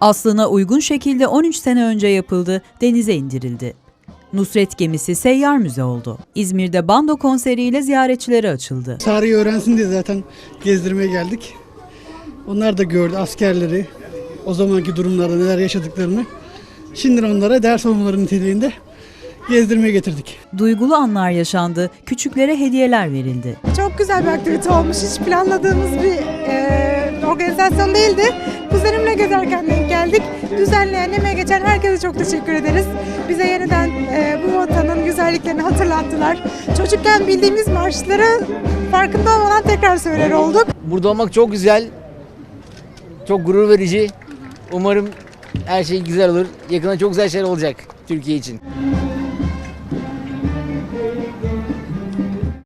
Aslına uygun şekilde 13 sene önce yapıldı, denize indirildi. Nusret gemisi seyyar müze oldu. İzmir'de bando konseriyle ziyaretçilere açıldı. Tarihi öğrensin diye zaten gezdirmeye geldik. Onlar da gördü askerleri, o zamanki durumlarda neler yaşadıklarını. Şimdi onlara ders olmaları niteliğinde gezdirmeye getirdik. Duygulu anlar yaşandı, küçüklere hediyeler verildi. Çok güzel bir aktivite olmuş. Hiç planladığımız bir e, organizasyon değildi. Kuzenimle gezerken denk geldik. Düzenleyen, emeğe geçen herkese çok teşekkür ederiz. Bize yeniden e, bu vatanın güzelliklerini hatırlattılar. Çocukken bildiğimiz marşları farkında olmadan tekrar söyler olduk. Burada olmak çok güzel. Çok gurur verici. Umarım her şey güzel olur. Yakında çok güzel şeyler olacak Türkiye için.